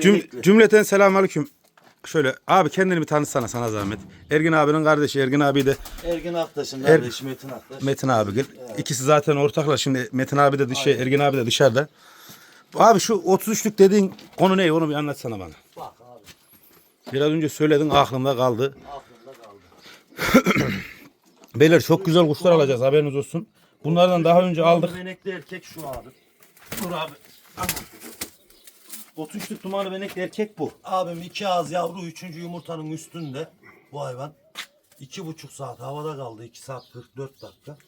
Cüm, cümleten selamünaleyküm. Şöyle abi kendini bir tanıtsana sana zahmet. Ergin abinin kardeşi Ergin abi de Ergin Aktaş'ın Er- kardeşi Metin Aktaş. Metin abi. gel. İkisi zaten ortaklar. Şimdi Metin abi de dışarı, Ergin abi de dışarıda. Abi şu 33'lük dediğin konu ne? Onu bir anlatsana bana. Bak abi Biraz önce söyledin aklımda kaldı. aklımda kaldı. Beyler çok güzel kuşlar alacağız haberiniz olsun. Bunlardan daha önce aldık. Benekli erkek şu abi. Dur abi. 33'lük dumanı benekli erkek bu. Abim iki ağız yavru üçüncü yumurtanın üstünde bu hayvan. iki buçuk saat havada kaldı. 2 saat 44 dakika.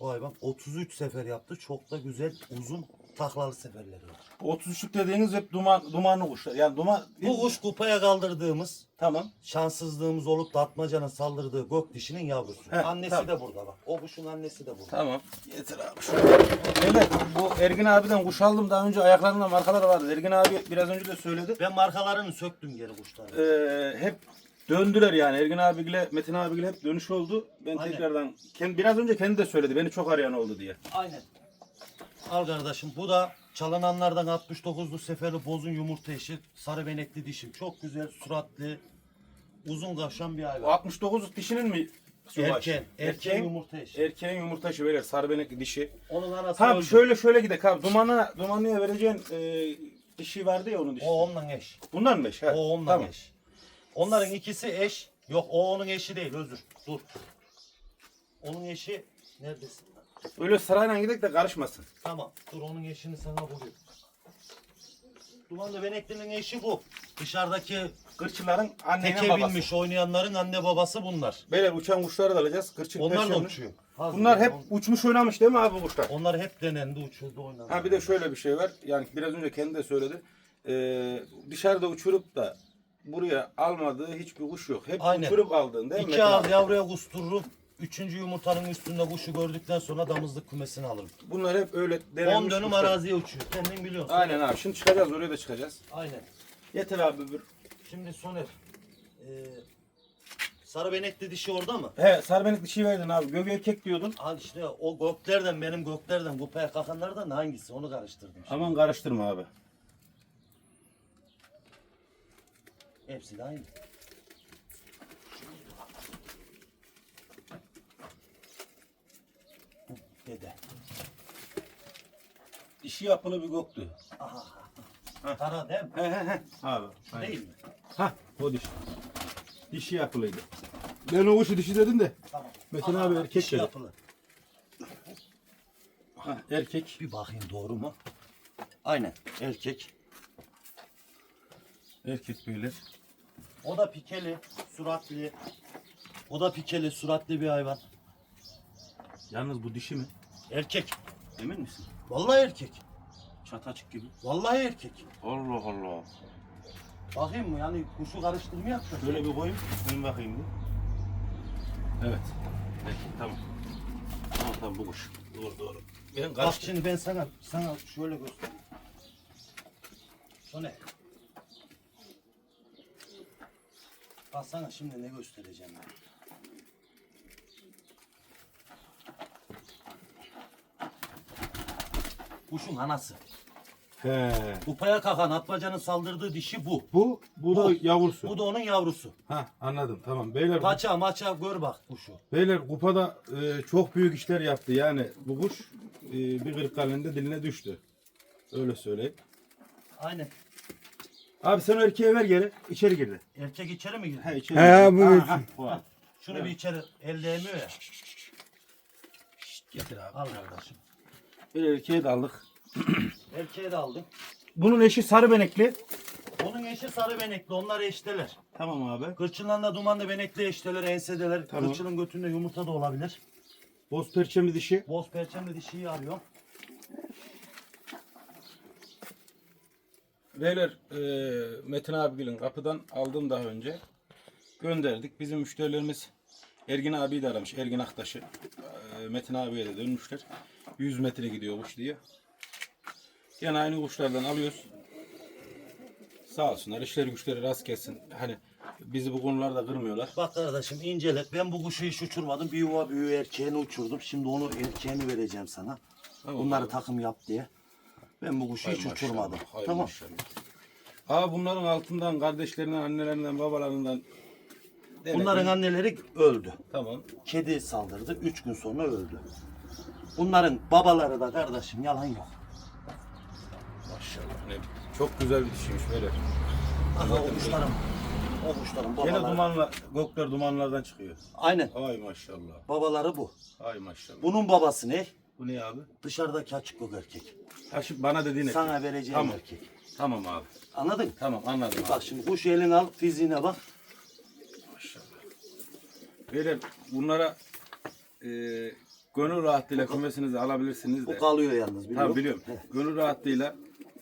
O hayvan 33 sefer yaptı. Çok da güzel uzun taklalı seferleri var. 33'lük dediğiniz hep duman, dumanlı kuşlar. Yani duman... Bu kuş kupaya kaldırdığımız Tamam. şanssızlığımız olup da atmacanın saldırdığı gök dişinin yavrusu. He, annesi tamam. de burada bak. O kuşun annesi de burada. Tamam. Yeter abi. Beyler bu Ergin abiden kuş aldım daha önce ayaklarında markalar vardı. Ergin abi biraz önce de söyledi. Ben markalarını söktüm geri kuşların. Ee, hep döndüler yani. Ergin abiyle Metin abiyle hep dönüş oldu. Ben Aynen. tekrardan kendi, biraz önce kendi de söyledi. Beni çok arayan oldu diye. Aynen. Al kardeşim bu da çalınanlardan 69'lu seferi bozun yumurta eşi sarı benekli dişim. Çok güzel suratlı uzun kaşan bir hayvan. 69 dişinin mi? Erken, erken Erkeğin, yumurta eşi. erkeğin yumurta işi böyle sarı benekli dişi. Onun anası öldü. şöyle şöyle gidek abi. Dumana, dumanlıya vereceğin e, dişi vardı ya onun dişi. O onunla eş. Bundan mı eş? Ha, O onunla tamam. eş. Onların ikisi eş. Yok o onun eşi değil özür. Dur. Onun eşi neredesin? Öyle sırayla gidek de karışmasın. Tamam. Dur onun eşini sana bulayım. Dumanlı Benekli'nin eşi bu. Dışarıdaki Kırçıların annenin teke babası. binmiş oynayanların anne babası bunlar. Beyler uçan kuşları da alacağız. Kırçık Onlar da perşembe. uçuyor. Bunlar hep uçmuş oynamış değil mi abi bu kuşlar? Onlar hep denendi, uçuldu, oynandı. Ha bir de şöyle bir şey var. Yani biraz önce kendi de söyledi. Ee, dışarıda uçurup da buraya almadığı hiçbir kuş yok. Hep Aynen. uçurup aldın değil mi? İki Metin ağız yavruya kustururum. Üçüncü yumurtanın üstünde kuşu gördükten sonra damızlık kümesini alırım. Bunlar hep öyle 10 denenmiş dönüm kuşlar. araziye uçuyor. Kendin biliyorsun. Aynen abi. Şimdi çıkacağız oraya da çıkacağız. Aynen. Yeter abi. Bir... Şimdi Soner. Ee, sarı benekli dişi orada mı? He sarbenik bir şey verdin abi. Gök erkek diyordun. Al işte o göklerden benim göklerden kupaya kalkanlardan hangisi onu karıştırdım. Şimdi. Aman karıştırma abi. Hepsi de aynı. Dede. İşi yapılı bir göktü. Aha. Kara değil mi? He he he. Abi. aynen. Değil mi? Ha o diş. Dişi yapılıydı. Ben o kuşu dişi dedim de. Tamam. Metin abi erkek dişi dedi. yapılı. Ha, erkek. Bir bakayım doğru mu? Aynen erkek. Erkek beyler. O da pikeli, suratlı. O da pikeli, suratlı bir hayvan. Yalnız bu dişi mi? Erkek. Emin misin? Vallahi erkek. Çat açık gibi. Vallahi erkek. Allah Allah. Bakayım mı yani kuşu karıştırma yaptın. Şöyle bir koyayım. Ben bakayım bir. Evet. Erkek tamam. Tamam tamam bu kuş. Doğru doğru. Ben Bak şimdi ben sana sana şöyle göstereyim. O ne? Bak sana şimdi ne göstereceğim ben. Kuşun anası. He. Kupaya kalkan atmacanın saldırdığı dişi bu. Bu, bu da yavrusu. Bu da onun yavrusu. Ha anladım tamam. Beyler Paça maça gör bak kuşu. beyler kupada e, çok büyük işler yaptı. Yani bu kuş e, bir kırık kalende diline düştü. Öyle söyleyeyim. Aynen. Abi sen o erkeğe ver geri. İçeri girdi. Erkek içeri mi girdi? He içeri. He, girdi. bu Ha, ha, bu abi. Şunu bir içeri elde emiyor ya. Getir abi. Al kardeşim. Bir erkeği de aldık. Erkeği de aldım. Bunun eşi sarı benekli. Onun eşi sarı benekli. Onlar eşteler. Tamam abi. Kırçınlarla dumanlı benekli eşteler, ensedeler. Tamam. Kırçının götünde yumurta da olabilir. Boz perçemli dişi. Boz perçemli dişiyi arıyorum. Beyler e, Metin abinin kapıdan aldım daha önce. Gönderdik. Bizim müşterilerimiz Ergin abi de aramış. Ergin Aktaş'ı. E, Metin abiye de dönmüşler. 100 metre gidiyor kuş diye. Gene aynı kuşlardan alıyoruz. Sağ olsunlar. işleri güçleri rast gelsin. Hani bizi bu konularda kırmıyorlar. Bak kardeşim incele. Ben bu kuşu hiç uçurmadım. Bir yuva büyüğü erkeğini uçurdum. Şimdi onu erkeğini vereceğim sana. Tamam Bunları abi. takım yap diye. Ben bu kuşu Hay hiç maşallah, uçurmadım. hay tamam. maşallah. Abi bunların altından kardeşlerinden, annelerinden, babalarından denedim. Bunların anneleri öldü. Tamam. Kedi saldırdı. 3 gün sonra öldü. Bunların babaları da kardeşim yalan yok. Maşallah. Ne, çok güzel bir dişiymiş böyle. Aha o kuşların, o kuşların Gene babaları. dumanla, gökler dumanlardan çıkıyor. Aynen. Ay maşallah. Babaları bu. Ay maşallah. Bunun babası ne? Bu ne abi? Dışarıdaki açık gök erkek. Ha şimdi bana dediğin erkek. Sana vereceğim Tamam. erkek. Tamam abi. Anladın? Tamam anladım abi. Bak şimdi kuş elin al, fiziğine bak. Böyle bunlara e, gönül rahatlığıyla kümesinizi alabilirsiniz de. Bu kalıyor yalnız biliyor Tamam musun? biliyorum. Heh. Gönül rahatlığıyla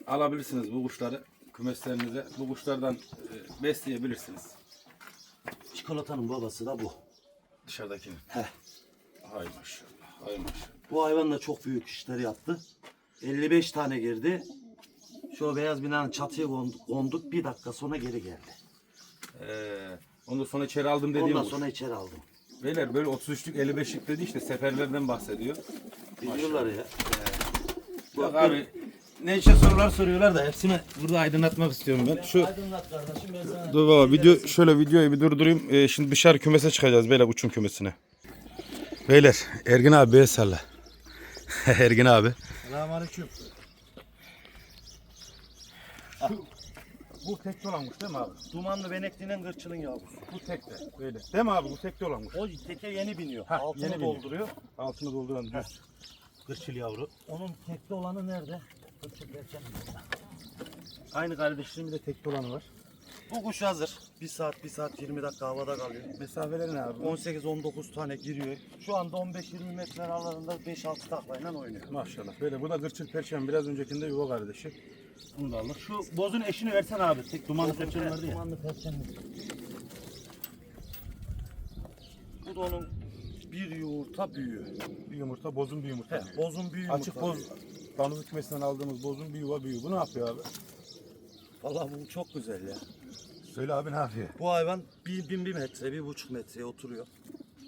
alabilirsiniz bu kuşları kümeslerinize. Bu kuşlardan e, besleyebilirsiniz. Çikolatanın babası da bu. Dışarıdakini. Heh. Ay maşallah. Ay maşallah. Bu hayvan da çok büyük işler yaptı. 55 tane girdi. Şu beyaz binanın çatıya konduk, konduk. Bir dakika sonra geri geldi. Ee, ondan sonra içeri aldım dediğim Ondan sonra içeri aldım. Beyler böyle 33'lük 55'lik dedi işte seferlerden bahsediyor. Biliyorlar ya. Bak abi ne işe sorular soruyorlar da hepsini burada aydınlatmak istiyorum ben. Şu Aydınlat kardeşim ben sana. Dur baba video şöyle videoyu bir durdurayım. Ee, şimdi dışarı kümese çıkacağız beyler uçum kümesine. Beyler Ergin abi el salla. Ergin abi. Selamünaleyküm. Bu tekte olanmış değil mi abi? Dumanlı benekli'nin gırçılın yavrusu. Bu tekte. Böyle. Değil mi abi bu tekte olanmış? O teke yeni biniyor. Ha, Altını yeni biniyor. dolduruyor. Altını dolduran düz. Gırçıl yavru. Onun tekli olanı nerede? Gırçıl perçem. Aynı kardeşliğim Bir de tekte olanı var. Bu kuş hazır. 1 saat 1 saat 20 dakika havada kalıyor. Mesafeleri ne abi? 18-19 tane giriyor. Şu anda 15-20 metre aralarında 5-6 taklayla oynuyor. Maşallah. Böyle bu da gırçıl perçem biraz öncekinde yuva kardeşi. Bunu da aldık. Şu bozun eşini versen abi. Tek dumanlı perçem vardı ya. Dumanlı perçemli. Bu da onun bir yumurta büyüğü. Bir yumurta bozun bir yumurta. diyor. Bozun büyüğü Açık boz damızlık kümesinden aldığımız bozun bir yuva büyüğü. Bu ne yapıyor abi? Valla bu çok güzel ya. Söyle abi ne yapıyor? Bu hayvan bir, bin bir metre, bir buçuk metreye oturuyor.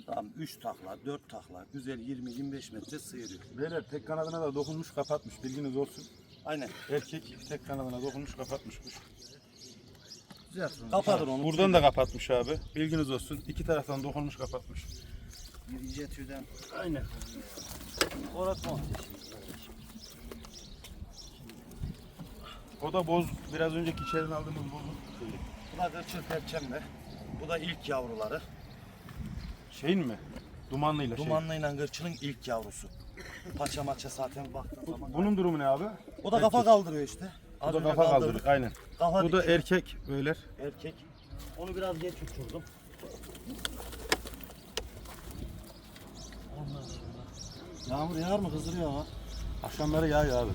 Tamam 3 takla, 4 takla, güzel 20-25 metre sıyırıyor. Beyler tek kanadına da dokunmuş kapatmış bilginiz olsun. Aynen. Erkek tek kanadına dokunmuş kapatmış kuş. Kapatır onu. Buradan da kapatmış abi. Bilginiz olsun. İki taraftan dokunmuş kapatmış. İyice tüyden. Aynen. Oratma. O da boz biraz önceki içeriden aldığımız bozun. Gırçıl perçemle. Bu da ilk yavruları. Şeyin mi? Dumanlıyla şey. Dumanlıyla gırçılın ilk yavrusu. Paça maça zaten baktığın zaman. Bunun durumu ne abi? O da kafa kaldırıyor işte. Bu Az da önce kafa kaldırdık. kaldırdık aynen. Kafa Bu da dikiyor. erkek beyler. erkek. Onu biraz geç uçurdum. Ondan sonra. Yağmur yağar mı? Kızdırıyor ha. Akşamları yağıyor abi.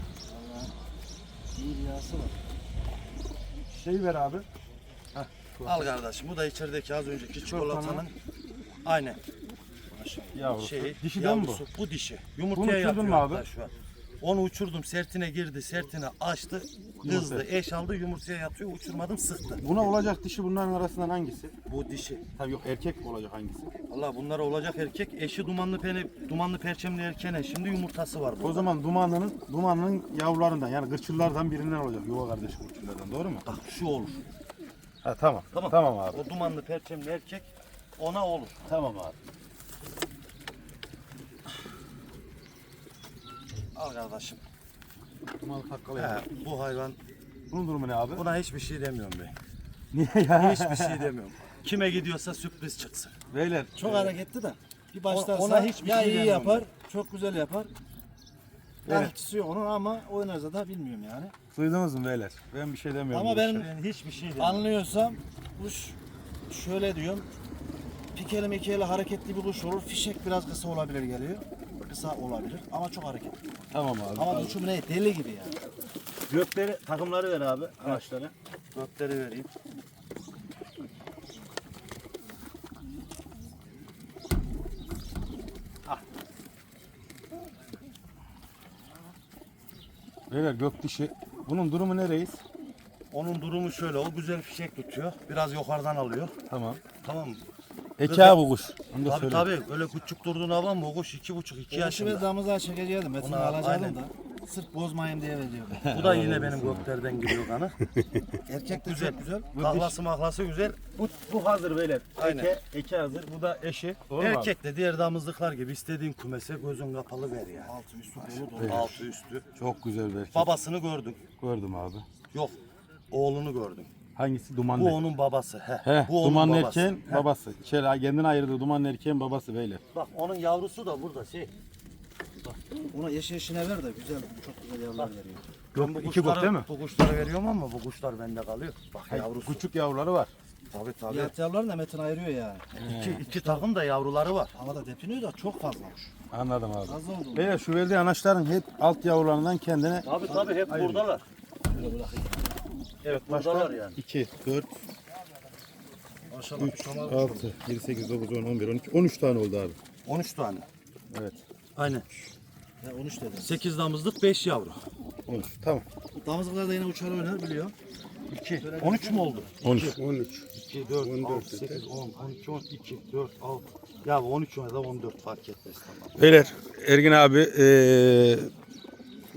İyi bir yağsı var. Şey ver abi. Al kardeşim bu da içerideki az önceki çikolatanın aynen Yavrusu. şeyi. Dişi değil mi bu? yavrusu. Bu dişi. Bunu Yumurtaya uçurdun yatıyor mu abi? hatta şu an. Onu uçurdum sertine girdi sertine açtı kızdı eş aldı yumurtaya yatıyor uçurmadım sıktı. Buna olacak dişi bunların arasından hangisi? Bu dişi. Tabii yok erkek olacak hangisi? Allah bunlara olacak erkek eşi dumanlı pene, dumanlı perçemli erkeğine şimdi yumurtası var O burada. zaman dumanlının dumanlının yavrularından yani gırçıllardan birinden olacak. Yuva kardeşi gırçıllardan doğru mu? Bak şu olur. Ha tamam. Tamam. Tamam abi. O dumanlı perçemli erkek ona olur. Tamam abi. Al kardeşim. Dumanlı takkalı He, bu hayvan Bunun durumu ne abi? buna hiçbir şey demiyorum ben. Niye ya? Hiçbir şey demiyorum. Kime gidiyorsa sürpriz çıksın. Beyler Çok hareketli de. Bir başlarsa ona hiçbir ya şey iyi demiyorum yapar, çok güzel yapar. Evet. Garantisi yok onun ama oynarsa da bilmiyorum yani. duydunuz mu beyler? Ben bir şey demiyorum. Ama bu benim- işe. Hiçbir şey demiyorum. Anlıyorsam kuş şöyle diyorum. Pikeli mikeli hareketli bir kuş olur. Fişek biraz kısa olabilir geliyor. Kısa olabilir ama çok hareketli. Tamam abi. Ama uçum ne deli gibi yani. Gökleri takımları ver abi araçları. Gökleri vereyim. Beyler gök dişi. Bunun durumu ne reis? Onun durumu şöyle. O güzel fişek tutuyor. Biraz yukarıdan alıyor. Tamam. Tamam? Eki abi kuş. Onu da Tabii söyle. tabii. Öyle küçük durduğun hava mı? O kuş iki buçuk, iki Yaşımız yaşında. damızlığa çekeceğim. Metin'i Ona- alacaktım aynen. da. Sırf bozmayayım diye veriyor. Bu da yine benim göklerden geliyor kanı. Erkek de Güzel. çok güzel. Kahlası mahlası güzel. Bu, bu hazır beyler. Aynen. Eke, eke hazır. Bu da eşi. Doğru mu abi? Erkek de diğer damızlıklar gibi istediğin kumese gözün kapalı ver yani. Altı üstü dolu dolu. Altı üstü. Çok güzel bir erkek. Babasını gördün. Gördüm abi. Yok. Oğlunu gördün. Hangisi? Dumanlı. Bu onun babası. He. He, Bu onun dumanlı babası. erkeğin babası. Şey, kendini ayırdı. Dumanlı erkeğin babası beyler. Bak onun yavrusu da burada şey. Ona yeşil yeşine ver de güzel, çok güzel yavrular veriyor. Ben bu iki kuşları- değil mi? Bu kuşları veriyorum ama bu kuşlar bende kalıyor. Bak yavrusu. Küçük yavruları var. Tabii tabii. Fiyat yavrularını da Metin ayırıyor yani. İki, iki takım da yavruları var. Havada depiniyor da çok fazlamış. Anladım abi. Fazla oldu. Beyler şu verdiği anaçların hep alt yavrularından kendine Tabii tabii hep buradalar. Böyle bırakayım. Evet buradalar yani. 2, 4, Maşallah 3, kuşlar 6, 7, 8, 9, 10, 11, 12, 13 tane oldu abi. 13 tane. Evet. Aynen. Ya 13 dedim. 8 damızlık 5 yavru. 13. Tamam. Damızlıklar da yine uçar oynar biliyor. 2. 13 mü oldu? 13. 13. 2, 4, 6, 8, 10, 12, 12, 4, 6. Ya 13 ya da 14 fark etmez tamam. Beyler Ergin abi eee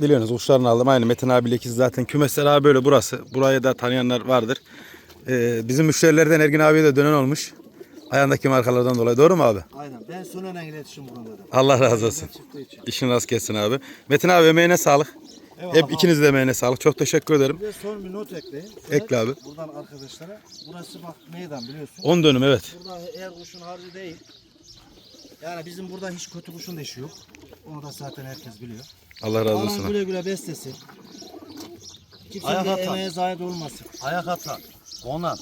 biliyorsunuz kuşlarını aldım. Aynı Metin abiyle ikiz zaten. Kümesler abi böyle burası. Burayı da tanıyanlar vardır. Eee, bizim müşterilerden Ergin abiye de dönen olmuş. Ayağındaki markalardan dolayı. Doğru mu abi? Aynen. Ben Sönen'e iletişim kurun dedim. Allah razı olsun. İşin rast kessin abi. Metin abi emeğine sağlık. Hep ikiniz de emeğine sağlık. Çok teşekkür ederim. Bir de son bir not ekleyin. Ekle abi. Buradan arkadaşlara. Burası bak meydan biliyorsun. 10 dönüm evet. Burada eğer kuşun harcı değil. Yani bizim burada hiç kötü kuşun deşi yok. Onu da zaten herkes biliyor. Allah razı olsun. Abi. güle güle beslesin. Kimsenin Ayak de atan. emeğe zayi olmasın. Ayak atan, onan,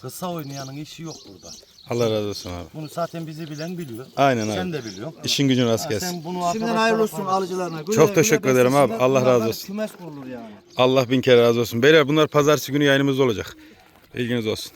kısa oynayanın işi yok burada. Allah razı olsun abi. Bunu zaten bizi bilen biliyor. Aynen Sen abi. de biliyorsun. İşin gücün rast gelsin. sen bunu Şimdiden arkadaşlara hayırlı olsun alıcılarına. Güle Çok güle teşekkür ederim abi. Allah razı Bunlardan olsun. Kümes kurulur yani. Allah bin kere razı olsun. Beyler bunlar pazartesi günü yayınımızda olacak. İlginiz olsun.